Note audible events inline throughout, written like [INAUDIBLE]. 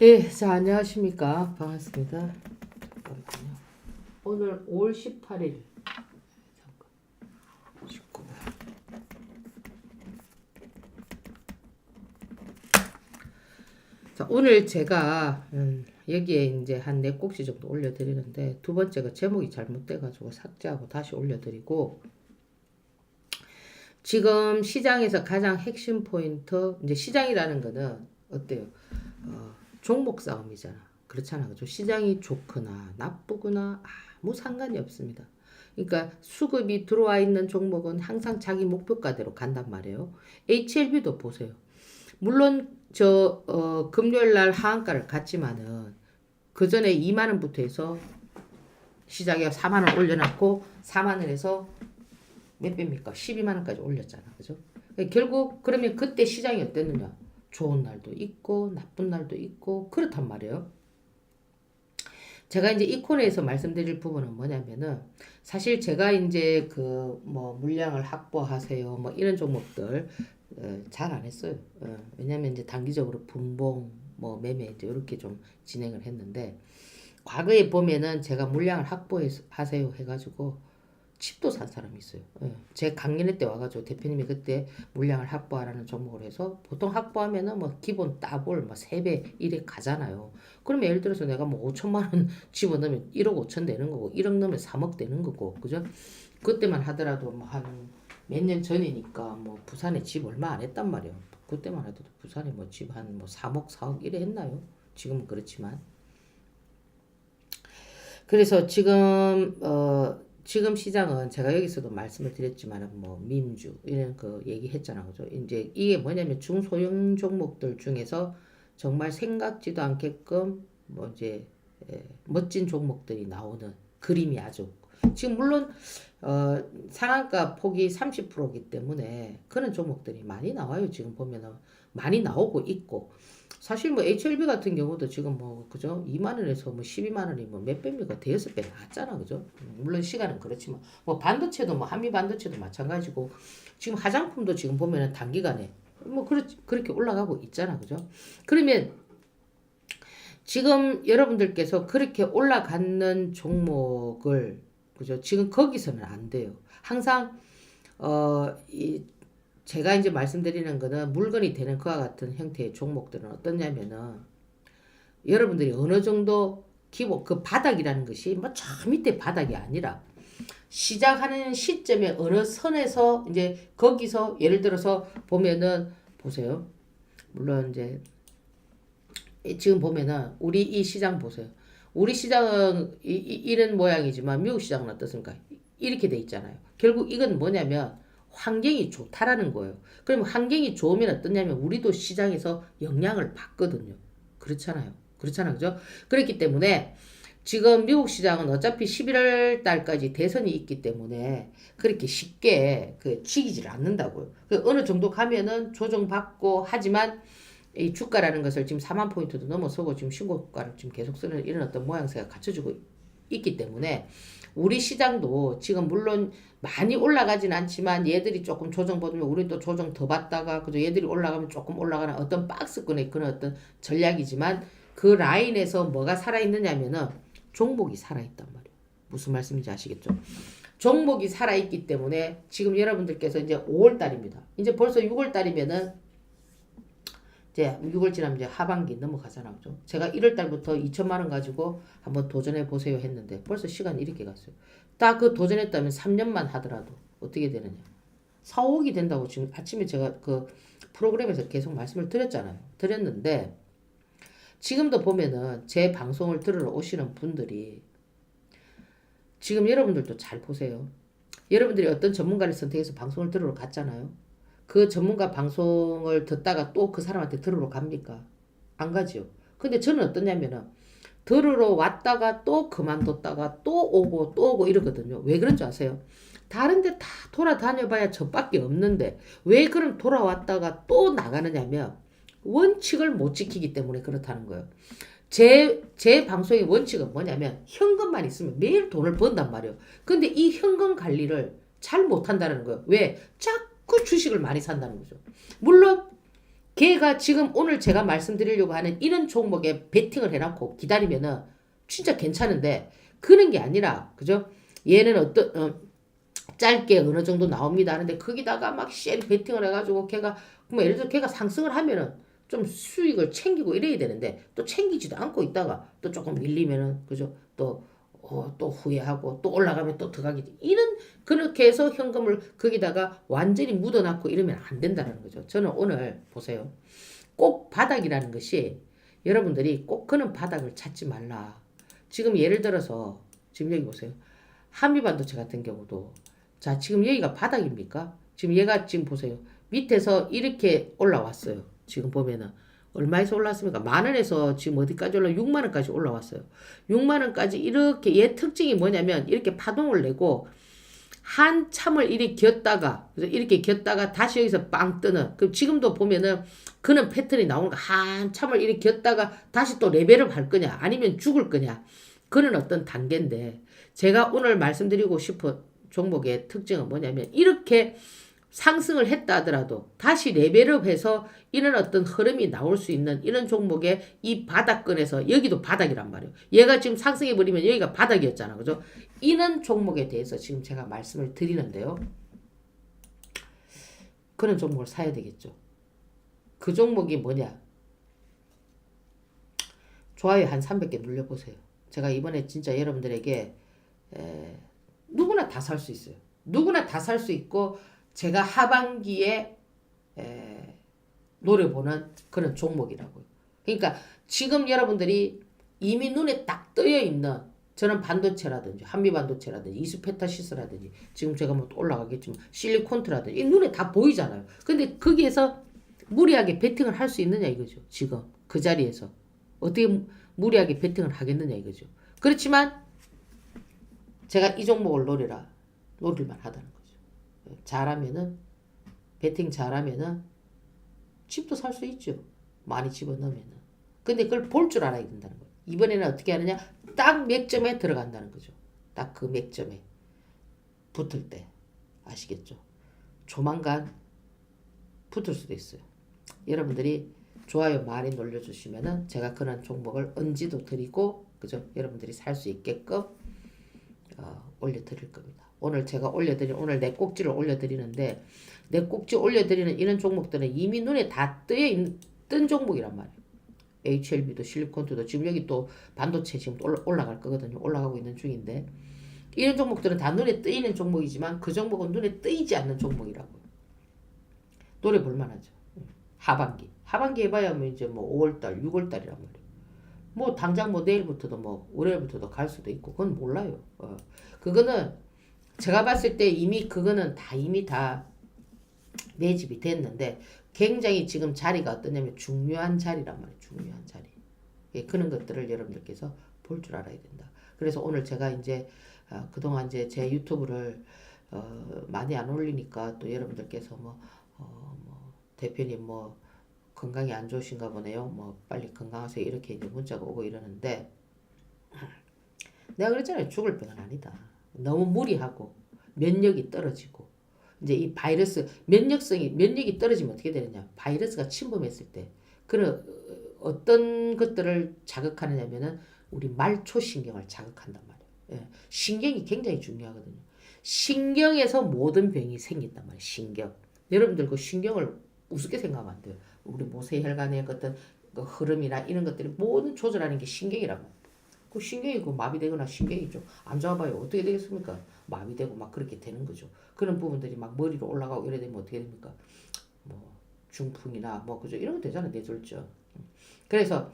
예, 자, 안녕하십니까. 반갑습니다. 잠깐만요. 오늘 5월 18일. 잠깐. 19분. 자, 오늘 제가, 음, 여기에 이제 한 네 꼭지 정도 올려드리는데, 두 번째가 제목이 잘못돼가지고 삭제하고 다시 올려드리고, 지금 시장에서 가장 핵심 포인트, 이제 시장이라는 거는 어때요? 어, 종목 싸움이잖아. 그렇잖아. 그죠? 시장이 좋거나 나쁘거나 아무 상관이 없습니다. 그러니까 수급이 들어와 있는 종목은 항상 자기 목표가대로 간단 말이에요. HLB도 보세요. 물론 저 어, 금요일 날 하한가를 갔지만은 그 전에 2만 원부터 해서 시장에 4만 원 올려놨고 4만 원에서 몇 배입니까? 12만 원까지 올렸잖아. 그죠? 결국 그러면 그때 시장이 어땠느냐? 좋은 날도 있고 나쁜 날도 있고 그렇단 말이에요. 제가 이제 이 코너에서 말씀드릴 부분은 뭐냐면은 사실 제가 이제 그 뭐 물량을 확보하세요 뭐 이런 종목들 어, 잘안 했어요. 어, 왜냐면 이제 단기적으로 분봉 뭐 매매 이제 이렇게 좀 진행을 했는데 과거에 보면은 제가 물량을 확보하세요 해가지고 칩도 산 사람이 있어요. 예. 제 강연회 때 와가지고 대표님이 그때 물량을 확보하라는 종목을 해서 보통 확보하면은 뭐 기본 따볼 뭐3배 이래 가잖아요. 그러면 예를 들어서 내가 뭐 5천만 원 [LAUGHS] 집어넣으면 1억 5천 되는 거고 1억 넣으면 3억 되는 거고 그죠? 그때만 하더라도 뭐 한 몇 년 전이니까 뭐 부산에 집 얼마 안 했단 말이에요. 그때만 해도 부산에 뭐 집 한뭐 3억 4억 이래 했나요? 지금은 그렇지만 그래서 지금 어 지금 시장은 제가 여기서도 말씀을 드렸지만 뭐 민주 이런 그 얘기했잖아 그죠? 이제 이게 뭐냐면 중소형 종목들 중에서 정말 생각지도 않게끔 뭐 이제 예, 멋진 종목들이 나오는 그림이 아주 지금 물론 어 상한가 폭이 30%이기 때문에 그런 종목들이 많이 나와요. 지금 보면은 많이 나오고 있고. 사실 뭐 HLB 같은 경우도 지금 뭐 그죠? 2만 원에서 뭐 12만 원이 뭐 몇 배입니까? 대여섯 배 나왔잖아. 그죠? 음, 물론 시간은 그렇지만 뭐 반도체도 뭐 한미 반도체도 마찬가지고 지금 화장품도 지금 보면은 단기간에 뭐 그렇 그렇게 올라가고 있잖아. 그죠? 그러면 지금 여러분들께서 그렇게 올라가는 종목을 그죠 지금 거기서는 안 돼요 항상 어 이 제가 이제 말씀드리는 거는 물건이 되는 그와 같은 형태의 종목들은 어떠냐면은 여러분들이 어느 정도 기본 그 바닥이라는 것이 뭐 저 밑에 바닥이 아니라 시작하는 시점에 어느 선에서 이제 거기서 예를 들어서 보면은 보세요. 물론 이제 지금 보면은 우리 이 시장 보세요. 우리 시장은 이, 이, 이 런 모양이지만 미국 시장은 어떻습니까? 이렇게 돼 있잖아요. 결국 이건 뭐냐면 환경이 좋다라는 거예요. 그럼 환경이 좋으면 어떠냐면 우리도 시장에서 영향을 받거든요. 그렇잖아요. 그렇잖아요. 그죠? 그렇기 때문에 지금 미국 시장은 어차피 11월 달까지 대선이 있기 때문에 그렇게 쉽게 그 치기질 않는다고요. 그 어느 정도 가면은 조정받고 하지만 이 주가라는 것을 지금 4만 포인트도 넘어서고 지금 신고가를 지금 계속 쓰는 이런 어떤 모양새가 갖춰지고 있기 때문에 우리 시장도 지금 물론 많이 올라가진 않지만 얘들이 조금 조정 받으면 우리 또 조정 더 받다가 그죠 얘들이 올라가면 조금 올라가는 어떤 박스권의 그런 어떤 전략이지만 그 라인에서 뭐가 살아있느냐면은 종목이 살아있단 말이에요. 무슨 말씀인지 아시겠죠? 종목이 살아있기 때문에 지금 여러분들께서 이제 5월 달입니다. 이제 벌써 6월 달이면은 이제 6월 지나면 이제 하반기 넘어가잖아. 그죠? 제가 1월 달부터 2천만 원 가지고 한번 도전해 보세요 했는데 벌써 시간이 이렇게 갔어요. 딱 그 도전했다면 3년만 하더라도 어떻게 되느냐. 4, 5억이 된다고 지금 아침에 제가 그 프로그램에서 계속 말씀을 드렸잖아요. 드렸는데 지금도 보면은 제 방송을 들으러 오시는 분들이 지금 여러분들도 잘 보세요. 여러분들이 어떤 전문가를 선택해서 방송을 들으러 갔잖아요. 그 전문가 방송을 듣다가 또 그 사람한테 들으러 갑니까? 안 가지요. 근데 저는 어떠냐면은 들으러 왔다가 또 그만뒀다가 또 오고 또 오고 이러거든요. 왜 그런 줄 아세요? 다른 데 다 돌아다녀 봐야 저밖에 없는데 왜 그럼 돌아왔다가 또 나가느냐면 원칙을 못 지키기 때문에 그렇다는 거예요. 제, 제 방송의 원칙은 뭐냐면 현금만 있으면 매일 돈을 번단 말이에요. 근데 이 현금 관리를 잘 못한다는 거예요. 왜? 자 꾸 주식을 많이 산다는 거죠. 물론 걔가 지금 오늘 제가 말씀드리려고 하는 이런 종목에 베팅을 해놓고 기다리면은 진짜 괜찮은데 그런 게 아니라 그죠? 얘는 어떤 어, 짧게 어느 정도 나옵니다 하는데 거기다가 막쉘 베팅을 해가지고 걔가 뭐 예를 들어 걔가 상승을 하면은 좀 수익을 챙기고 이래야 되는데 또 챙기지도 않고 있다가 또 조금 밀리면은 그죠? 또 어, 또 후회하고 또 올라가면 또 들어가기 이런 그렇게 해서 현금을 거기다가 완전히 묻어놨고 이러면 안 된다는 거죠. 저는 오늘 보세요. 꼭 바닥이라는 것이 여러분들이 꼭 그는 바닥을 찾지 말라. 지금 예를 들어서 지금 여기 보세요. 한미반도체 같은 경우도 자 지금 여기가 바닥입니까? 지금 얘가 지금 보세요. 밑에서 이렇게 올라왔어요. 지금 보면은 얼마에서 올랐습니까? 만 원에서 지금 어디까지 올라? 6만 원까지 올라왔어요. 6만 원까지 이렇게 얘 특징이 뭐냐면 이렇게 파동을 내고 한참을 이렇게 겼다가 이렇게 겼다가 다시 여기서 빵 뜨는 그 지금도 보면은 그는 패턴이 나오는 거 한참을 이렇게 겼다가 다시 또 레벨업 할 거냐 아니면 죽을 거냐 그는 어떤 단계인데 제가 오늘 말씀드리고 싶은 종목의 특징은 뭐냐면 이렇게 상승을 했다 하더라도 다시 레벨업해서 이런 어떤 흐름이 나올 수 있는 이런 종목의 이 바닥권에서 여기도 바닥이란 말이에요. 얘가 지금 상승해 버리면 여기가 바닥이었잖아. 그죠? 이런 종목에 대해서 지금 제가 말씀을 드리는데요. 그런 종목을 사야 되겠죠. 그 종목이 뭐냐? 좋아요 한 300개 눌러보세요. 제가 이번에 진짜 여러분들에게 에, 누구나 다 살 수 있어요. 누구나 다 살 수 있고 제가 하반기에 에, 노려보는 그런 종목이라고요. 그러니까 지금 여러분들이 이미 눈에 딱 떠여 있는 저는 반도체라든지 한미 반도체라든지 이스페타시스라든지 지금 제가 뭐또 올라가겠지만 실리콘트라든지 이 눈에 다 보이잖아요. 근데 거기에서 무리하게 베팅을 할 수 있느냐 이거죠. 지금 그 자리에서 어떻게 무리하게 베팅을 하겠느냐 이거죠. 그렇지만 제가 이 종목을 노려라 노릴만 하다는 거죠. 잘하면은 베팅 잘하면은 집도 살 수 있죠. 많이 집어넣으면은. 근데 그걸 볼 줄 알아야 된다는 거예요. 이번에는 어떻게 하느냐? 딱 맥점에 들어간다는 거죠. 딱그 맥점에 붙을 때 아시겠죠? 조만간 붙을 수도 있어요. 여러분들이 좋아요 많이 눌러주시면은 제가 그런 종목을 언지도 드리고 그죠? 여러분들이 살 수 있게끔 어, 올려드릴 겁니다. 오늘 제가 올려드린 오늘 내 꼭지를 올려드리는데 내 꼭지 올려드리는 이런 종목들은 이미 눈에 다 뜨여 뜬 종목이란 말이에요. HLB도 실리콘트도 지금 여기 또 반도체 지금 올라, 올라갈 거거든요. 올라가고 있는 중인데 이런 종목들은 다 눈에 뜨이는 종목이지만 그 종목은 눈에 뜨이지 않는 종목이라고요. 노래 볼만하죠. 하반기 하반기 해봐야 뭐 이제 뭐 5월달 6월달이란 말이에요. 뭐 당장 뭐 내일부터도 뭐 월요일부터도 갈 수도 있고 그건 몰라요. 어. 그거는 제가 봤을 때 이미 그거는 다 이미 다 매집이 됐는데 굉장히 지금 자리가 어떠냐면 중요한 자리란 말이에요. 중요한 자리. 예, 그런 것들을 여러분들께서 볼 줄 알아야 된다. 그래서 오늘 제가 이제 어, 그동안 이제 제 유튜브를 어, 많이 안 올리니까 또 여러분들께서 뭐, 어, 뭐 대표님 뭐 건강이 안 좋으신가 보네요. 뭐 빨리 건강하세요. 이렇게 이제 문자가 오고 이러는데 내가 그랬잖아요. 죽을 병은 아니다. 너무 무리하고 면역이 떨어지고 이제 이 바이러스 면역성이 면역이 떨어지면 어떻게 되느냐? 바이러스가 침범했을 때 그런 어떤 것들을 자극하느냐면은 우리 말초 신경을 자극한단 말이에요. 예. 신경이 굉장히 중요하거든요. 신경에서 모든 병이 생긴단 말이에요. 신경. 여러분들 그 신경을 우습게 생각하면 안 돼요. 우리 모세혈관의 어떤 그 흐름이나 이런 것들이 모든 조절하는 게 신경이란 말이에요. 그 신경이 그 마비되거나 신경이 좀 안 좋아봐요. 어떻게 되겠습니까? 마비되고 막 그렇게 되는 거죠. 그런 부분들이 막 머리로 올라가고 이래 되면 어떻게 됩니까? 뭐 중풍이나 뭐 그죠 이런 거 되잖아요. 뇌졸중. 그래서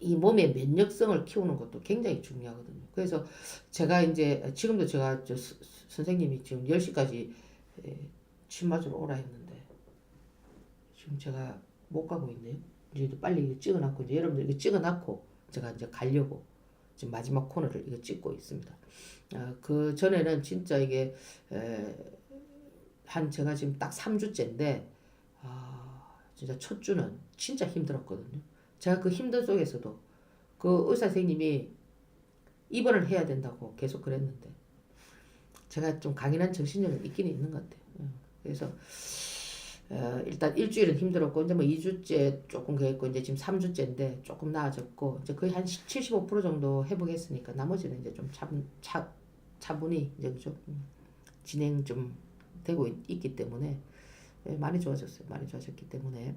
이 몸의 면역성을 키우는 것도 굉장히 중요하거든요. 그래서 제가 이제 지금도 제가 저 스- 선생님이 지금 10시까지 침 맞으러 오라 했는데 지금 제가 못 가고 있네요. 이제 빨리 찍어놨고 이제 여러분들 이거 찍어놨고 제가 이제 가려고 지금 마지막 코너를 이거 찍고 있습니다. 아, 그 전에는 진짜 이게 에, 한 제가 지금 딱 3주째인데 아, 진짜 첫 주는 진짜 힘들었거든요. 제가 그 힘든 속에서도 그 의사 선생님이 입원을 해야 된다고 계속 그랬는데 제가 좀 강인한 정신력은 있긴 있는 것 같아요. 예. 그래서 어, 일단 일주일은 힘들었고 이제 뭐 2주째 조금 그랬고 이제 지금 3주째인데 조금 나아졌고 이제 거의 한 75% 정도 회복했으니까 나머지는 이제 좀 차, 차, 차분히 이제 음, 진행 좀 되고 있, 있기 때문에 예, 많이 좋아졌어요. 많이 좋아졌기 때문에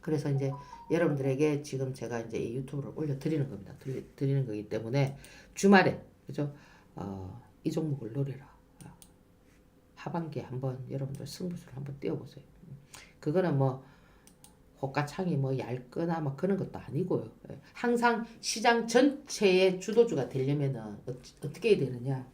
그래서 이제 여러분들에게 지금 제가 이제 이 유튜브를 올려 드리는 겁니다. 드리, 드리는 거기 때문에 주말에 그죠 어, 이 종목을 노려라. 하반기에 한번 여러분들 승부수를 한번 띄워보세요. 그거는 뭐 호가창이 뭐 얇거나 막 그런 것도 아니고요. 예. 항상 시장 전체의 주도주가 되려면은 어, 어떻게 해야 되느냐?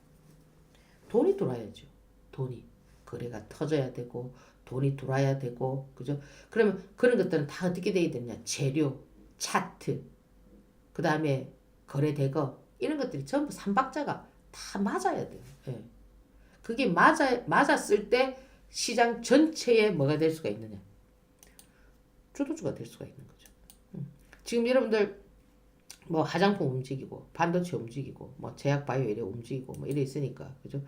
돈이 들어와야죠. 돈이 거래가 터져야 되고 돈이 들어와야 되고 그죠? 그러면 그런 것들은 다 어떻게 돼야 되느냐? 재료, 차트, 그 다음에 거래 대거 이런 것들이 전부 삼박자가 다 맞아야 돼요. 예. 그게 맞아 맞았을 때 시장 전체에 뭐가 될 수가 있느냐? 주도주가 될 수가 있는 거죠. 음. 지금 여러분들 뭐 화장품 움직이고 반도체 움직이고 뭐 제약 바이오 이래 움직이고 뭐 이래 있으니까 그죠?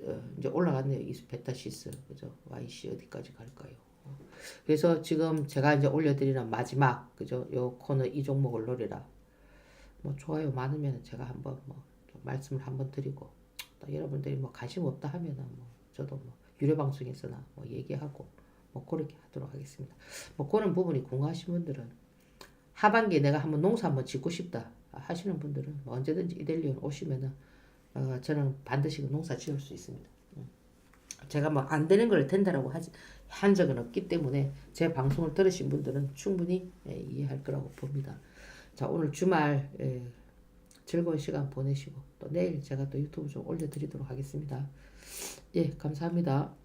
어, 이제 올라갔네요. 이스페타시스 그죠? YC 어디까지 갈까요? 어. 그래서 지금 제가 이제 올려드리는 마지막 그죠? 요 코너 이 종목을 노리라. 뭐 좋아요 많으면 제가 한번 뭐 말씀을 한번 드리고 또 여러분들이 뭐 관심 없다 하면은 뭐 저도 뭐 유료 방송에서나 뭐 얘기하고 뭐 그렇게 하도록 하겠습니다. 뭐 그런 부분이 궁금하신 분들은 하반기에 내가 한번 농사 한번 짓고 싶다 하시는 분들은 뭐 언제든지 이델리온 오시면은 어, 저는 반드시 그 농사 지을 수 있습니다. 음. 제가 뭐 안 되는 걸 된다라고 하지 한 적은 없기 때문에 제 방송을 들으신 분들은 충분히 예, 이해할 거라고 봅니다. 자 오늘 주말 예, 즐거운 시간 보내시고 또 내일 제가 또 유튜브 좀 올려드리도록 하겠습니다. 예 감사합니다.